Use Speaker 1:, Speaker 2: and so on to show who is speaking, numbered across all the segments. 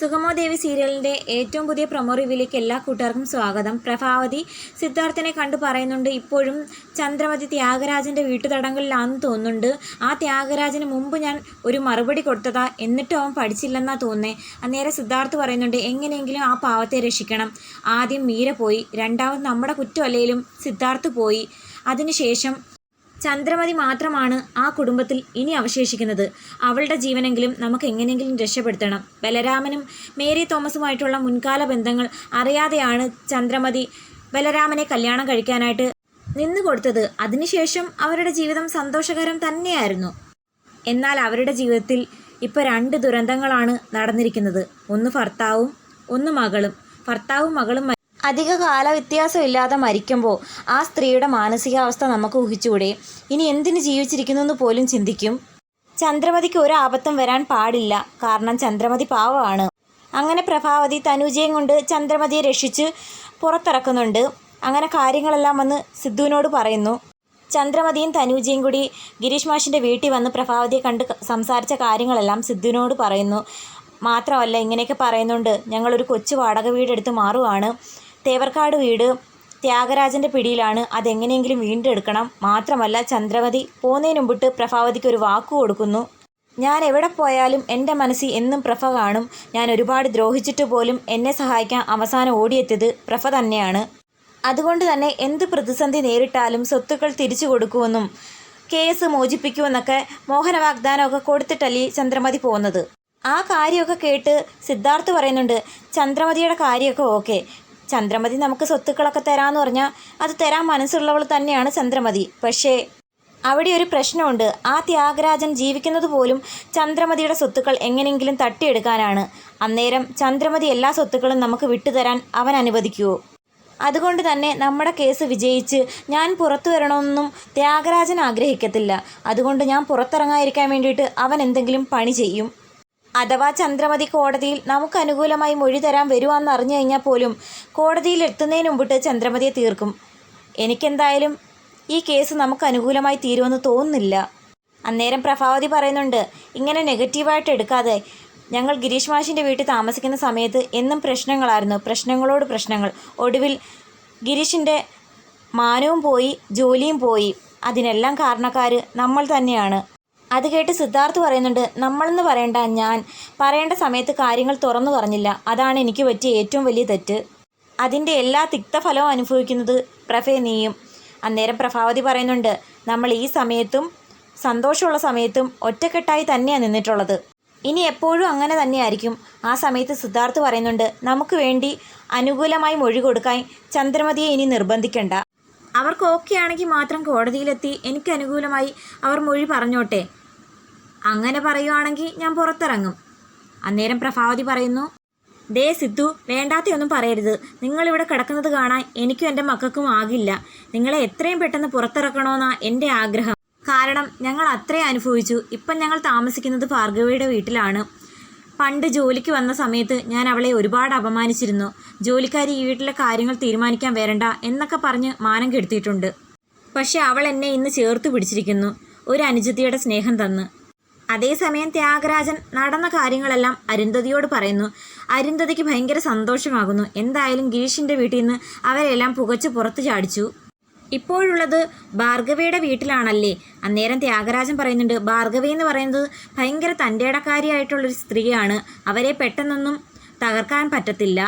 Speaker 1: സുഗമോ ദേവി സീരിയലിന്റെ ഏറ്റവും പുതിയ പ്രൊമോ റിവ്യൂലേക്ക് എല്ലാ കൂട്ടുകാർക്കും സ്വാഗതം. പ്രഭാവതി സിദ്ധാർത്ഥനെ കണ്ടു പറയുന്നുണ്ട് ഇപ്പോഴും ചന്ദ്രമതി ത്യാഗരാജന്റെ വീട്ടുതടങ്കലിലാണെന്ന് തോന്നുന്നുണ്ട്. ആ ത്യാഗരാജന് മുമ്പ് ഞാൻ ഒരു മറുപടി കൊടുത്തതാ എന്നിട്ടും അവൻ പഠിച്ചില്ലെന്നാ തോന്നേ അന്നേരം സിദ്ധാർത്ഥ് പറയുന്നുണ്ട് എങ്ങനെയെങ്കിലും ആ പാവത്തെ രക്ഷിക്കണം. ആദ്യം മീര പോയി രണ്ടാമത് നമ്മുടെ കുറ്റമല്ലേലും സിദ്ധാർത്ഥ് പോയി. അതിനുശേഷം ചന്ദ്രമതി മാത്രമാണ് ആ കുടുംബത്തിൽ ഇനി അവശേഷിക്കുന്നത്. അവളുടെ ജീവനെങ്കിലും നമുക്ക് എങ്ങനെയെങ്കിലും രക്ഷപ്പെടുത്തണം. ബലരാമനും മേരി തോമസുമായിട്ടുള്ള മുൻകാല ബന്ധങ്ങൾ അറിയാതെയാണ് ചന്ദ്രമതി ബലരാമനെ കല്യാണം കഴിക്കാനായിട്ട് നിന്നു കൊടുത്തത്. അതിനുശേഷം അവരുടെ ജീവിതം സന്തോഷകരം തന്നെയായിരുന്നു. എന്നാൽ അവരുടെ ജീവിതത്തിൽ ഇപ്പോൾ രണ്ട് ദുരന്തങ്ങളാണ് നടന്നിരിക്കുന്നത്. ഒന്ന് ഭർത്താവും ഒന്ന് മകളും. ഭർത്താവും മകളും അധിക കാലവ്യത്യാസമില്ലാതെ മരിക്കുമ്പോൾ ആ സ്ത്രീയുടെ മാനസികാവസ്ഥ നമുക്ക് ഊഹിച്ചുകൂടെ? ഇനി എന്തിന് ജീവിച്ചിരിക്കുന്നു എന്ന് പോലും ചിന്തിക്കും? ചന്ദ്രമതിക്ക് ഒരു ആപത്തും വരാൻ പാടില്ല. കാരണം ചന്ദ്രമതി പാവമാണ്. അങ്ങനെ പ്രഭാവതി തനുജയും കൊണ്ട് ചന്ദ്രമതിയെ രക്ഷിച്ച് പുറത്തിറക്കുന്നുണ്ട്. അങ്ങനെ കാര്യങ്ങളെല്ലാം വന്ന് സിദ്ധുവിനോട് പറയുന്നു. ചന്ദ്രമതിയും തനൂജയും കൂടി ഗിരീഷ് മാഷിന്റെ വീട്ടിൽ വന്ന് പ്രഭാവതിയെ കണ്ട് സംസാരിച്ച കാര്യങ്ങളെല്ലാം സിദ്ധുവിനോട് പറയുന്നു. മാത്രമല്ല ഇങ്ങനെയൊക്കെ പറയുന്നുണ്ട്. ഞങ്ങളൊരു കൊച്ചു വാടക വീടെടുത്ത് മാറുവാണ്. തേവർക്കാട് വീട് ത്യാഗരാജന്റെ പിടിയിലാണ്. അതെങ്ങനെയെങ്കിലും വീണ്ടെടുക്കണം. മാത്രമല്ല ചന്ദ്രമതി പോകുന്നതിന് മുമ്പിട്ട് പ്രഭാവതിക്ക് ഒരു വാക്കു കൊടുക്കുന്നു. ഞാൻ എവിടെ പോയാലും എന്റെ മനസ്സിൽ എന്നും പ്രഭ കാണും. ഞാൻ ഒരുപാട് ദ്രോഹിച്ചിട്ട് പോലും എന്നെ സഹായിക്കാൻ അവസാനം ഓടിയെത്തിയത് പ്രഭ തന്നെയാണ്. അതുകൊണ്ട് തന്നെ എന്ത് പ്രതിസന്ധി നേരിട്ടാലും സ്വത്തുക്കൾ തിരിച്ചു കൊടുക്കുമെന്നും കേസ് മോചിപ്പിക്കുമെന്നൊക്കെ മോഹന വാഗ്ദാനമൊക്കെ കൊടുത്തിട്ടല്ലേ ചന്ദ്രമതി പോകുന്നത് ആ കാര്യമൊക്കെ കേട്ട് സിദ്ധാർത്ഥ് പറയുന്നുണ്ട് ചന്ദ്രമതിയുടെ കാര്യമൊക്കെ ഓക്കെ. ചന്ദ്രമതി നമുക്ക് സ്വത്തുക്കളൊക്കെ തരാമെന്ന് പറഞ്ഞാൽ അത് തരാൻ മനസ്സുള്ളവൾ തന്നെയാണ് ചന്ദ്രമതി. പക്ഷേ അവിടെ ഒരു പ്രശ്നമുണ്ട്. ആ ത്യാഗരാജൻ ജീവിക്കുന്നത് പോലും ചന്ദ്രമതിയുടെ സ്വത്തുക്കൾ എങ്ങനെയെങ്കിലും തട്ടിയെടുക്കാനാണ്. അന്നേരം ചന്ദ്രമതി എല്ലാ സ്വത്തുക്കളും നമുക്ക് വിട്ടുതരാൻ അവൻ അനുവദിക്കുമോ അതുകൊണ്ട് തന്നെ നമ്മുടെ കേസ് വിജയിച്ച് ഞാൻ പുറത്തു വരണമെന്നും ത്യാഗരാജൻ ആഗ്രഹിക്കത്തില്ല. അതുകൊണ്ട് ഞാൻ പുറത്തിറങ്ങാതിരിക്കാൻ വേണ്ടിയിട്ട് അവൻ എന്തെങ്കിലും പണി ചെയ്യും. അഥവാ ചന്ദ്രമതി കോടതിയിൽ നമുക്ക് അനുകൂലമായി മൊഴി തരാൻ വരുവാന്ന് അറിഞ്ഞു കഴിഞ്ഞാൽ പോലും കോടതിയിൽ എത്തുന്നതിന് മുമ്പിട്ട് ചന്ദ്രമതിയെ തീർക്കും. എനിക്കെന്തായാലും ഈ കേസ് നമുക്ക് അനുകൂലമായി തീരുമെന്ന് തോന്നുന്നില്ല. അന്നേരം പ്രഭാവതി പറയുന്നുണ്ട് ഇങ്ങനെ നെഗറ്റീവായിട്ട് എടുക്കാതെ ഞങ്ങൾ ഗിരീഷ് മാഷിന്റെ വീട്ടിൽ താമസിക്കുന്ന സമയത്ത് എന്നും പ്രശ്നങ്ങളായിരുന്നു. പ്രശ്നങ്ങളോട് പ്രശ്നങ്ങൾ. ഒടുവിൽ ഗിരീഷിന്റെ മാനവും പോയി ജോലിയും പോയി. അതിനെല്ലാം കാരണക്കാർ നമ്മൾ തന്നെയാണ്. അത് കേട്ട് സിദ്ധാർത്ഥ് പറയുന്നുണ്ട് നമ്മളെന്ന് പറയേണ്ട ഞാൻ പറയേണ്ട സമയത്ത് കാര്യങ്ങൾ തുറന്നു പറഞ്ഞില്ല. അതാണ് എനിക്ക് പറ്റിയ ഏറ്റവും വലിയ തെറ്റ്. അതിന്റെ എല്ലാ തിക്തഫലവും അനുഭവിക്കുന്നത് പ്രഭേ നീയും. അന്നേരം പ്രഭാവതി പറയുന്നുണ്ട് നമ്മൾ ഈ സമയത്തും സന്തോഷമുള്ള സമയത്തും ഒറ്റക്കെട്ടായി തന്നെയാണ് നിന്നിട്ടുള്ളത്. ഇനി എപ്പോഴും അങ്ങനെ തന്നെയായിരിക്കും. ആ സമയത്ത് സിദ്ധാർത്ഥ് പറയുന്നുണ്ട് നമുക്ക് വേണ്ടി അനുകൂലമായി മൊഴി കൊടുക്കാൻ ചന്ദ്രമതിയെ ഇനി നിർബന്ധിക്കണ്ട. അവർക്ക് ഓക്കെ ആണെങ്കിൽ മാത്രം കോടതിയിലെത്തി എനിക്ക് അനുകൂലമായി അവർ മൊഴി പറഞ്ഞോട്ടെ. അങ്ങനെ പറയുവാണെങ്കിൽ ഞാൻ പുറത്തിറങ്ങും. അന്നേരം പ്രഭാവതി പറയുന്നു ദേ സിദ്ധു വേണ്ടാത്തൊന്നും പറയരുത്. നിങ്ങളിവിടെ കിടക്കുന്നത് കാണാൻ എനിക്കും എന്റെ മക്കൾക്കും ആകില്ല. നിങ്ങളെ എത്രയും പെട്ടെന്ന് പുറത്തിറക്കണമെന്നാ എന്റെ ആഗ്രഹം. കാരണം ഞങ്ങൾ അത്രയും അനുഭവിച്ചു. ഇപ്പം ഞങ്ങൾ താമസിക്കുന്നത് ഭാർഗവിയുടെ വീട്ടിലാണ്. പണ്ട് ജോലിക്ക് വന്ന സമയത്ത് ഞാൻ അവളെ ഒരുപാട് അപമാനിച്ചിരുന്നു. ജോലിക്കാരി ഈ വീട്ടിലെ കാര്യങ്ങൾ തീരുമാനിക്കാൻ വരണ്ട എന്നൊക്കെ പറഞ്ഞ് മാനം കെടുത്തിയിട്ടുണ്ട്. പക്ഷെ അവൾ എന്നെ ഇന്ന് ചേർത്ത് പിടിച്ചിരിക്കുന്നു. ഒരു അനുജത്തിയുടെ സ്നേഹം തന്ന്. അതേസമയം ത്യാഗരാജൻ നടന്ന കാര്യങ്ങളെല്ലാം അരുന്ധതിയോട് പറയുന്നു. അരുന്ധതിക്ക് ഭയങ്കര സന്തോഷമാകുന്നു. എന്തായാലും ഗിരീഷിന്റെ വീട്ടിൽ നിന്ന് അവരെല്ലാം പുകച്ച് പുറത്തു ചാടിച്ചു. ഇപ്പോഴുള്ളത് ഭാർഗവയുടെ വീട്ടിലാണല്ലേ? അന്നേരം ത്യാഗരാജൻ പറയുന്നുണ്ട് ഭാർഗവി എന്ന് പറയുന്നത് ഭയങ്കര തന്റെടക്കാരിയായിട്ടുള്ളൊരു സ്ത്രീയാണ്. അവരെ പെട്ടെന്നൊന്നും തകർക്കാൻ പറ്റത്തില്ല.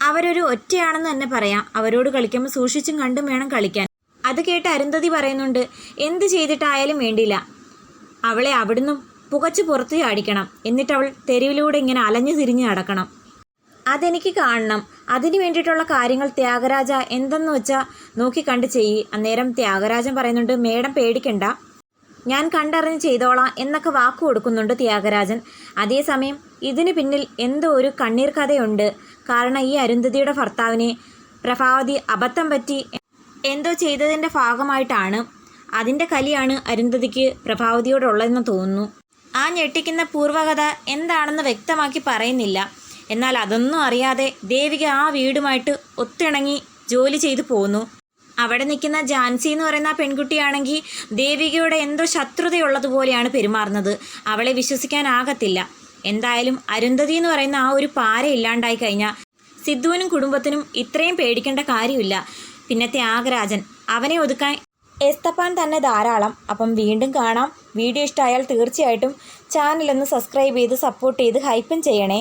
Speaker 1: അവരൊരു ഒറ്റയാണെന്ന് തന്നെ പറയാം. അവരോട് കളിക്കുമ്പോൾ സൂക്ഷിച്ചും കണ്ടും വേണം കളിക്കാൻ. അത് കേട്ട് അരുന്ധതി പറയുന്നുണ്ട് എന്ത് ചെയ്തിട്ടായാലും വേണ്ടിയില്ല അവളെ അവിടുന്ന് പുകച്ച് പുറത്ത് ചാടിക്കണം എന്നിട്ടവൾ തെരുവിലൂടെ ഇങ്ങനെ അലഞ്ഞു തിരിഞ്ഞ് നടക്കണം. അതെനിക്ക് കാണണം. അതിന് വേണ്ടിയിട്ടുള്ള കാര്യങ്ങൾ ത്യാഗരാജ എന്തെന്ന് വെച്ചാൽ നോക്കിക്കണ്ട് ചെയ്യ്. അന്നേരം ത്യാഗരാജൻ പറയുന്നുണ്ട് മേഡം പേടിക്കണ്ട. ഞാൻ കണ്ടറിഞ്ഞ് ചെയ്തോളാം എന്നൊക്കെ വാക്ക് കൊടുക്കുന്നുണ്ട് ത്യാഗരാജൻ. അതേസമയം ഇതിന് പിന്നിൽ എന്തോ ഒരു കണ്ണീർ കഥയുണ്ട് കാരണം ഈ അരുന്ധതിയുടെ ഭർത്താവിനെ പ്രഭാവതി അബദ്ധം പറ്റി എന്തോ ചെയ്തതിന്റെ ഭാഗമായിട്ടാണ്. അതിന്റെ കലിയാണ് അരുന്ധതിക്ക് പ്രഭാവതിയോടുള്ളതെന്ന് തോന്നുന്നു. ആ ഞെട്ടിക്കുന്ന പൂർവകഥ എന്താണെന്ന് വ്യക്തമാക്കി പറയുന്നില്ല. എന്നാൽ അതൊന്നും അറിയാതെ ദേവിക ആ വീടുമായിട്ട് ഒത്തിണങ്ങി ജോലി ചെയ്തു പോന്നു. അവിടെ നിൽക്കുന്ന ജാൻസി എന്ന് പറയുന്ന ആ പെൺകുട്ടിയാണെങ്കിൽ ദേവികയുടെ എന്തോ ശത്രുതയുള്ളതുപോലെയാണ് പെരുമാറുന്നത്. അവളെ വിശ്വസിക്കാനാകത്തില്ല. എന്തായാലും അരുന്ധതി എന്ന് പറയുന്ന ആ ഒരു പാര ഇല്ലാണ്ടായി കഴിഞ്ഞാൽ സിദ്ധുവിനും കുടുംബത്തിനും ഇത്രയും പേടിക്കേണ്ട കാര്യമില്ല. പിന്നെ ത്യാഗരാജൻ അവനെ ഒതുക്കാൻ എസ്തപ്പാൻ തന്നെ ധാരാളം. അപ്പം വീണ്ടും കാണാം. വീഡിയോ ഇഷ്ടമായാൽ തീർച്ചയായിട്ടും ചാനലൊന്ന് സബ്സ്ക്രൈബ് ചെയ്ത് സപ്പോർട്ട് ചെയ്ത് ഹൈപ്പും ചെയ്യണേ.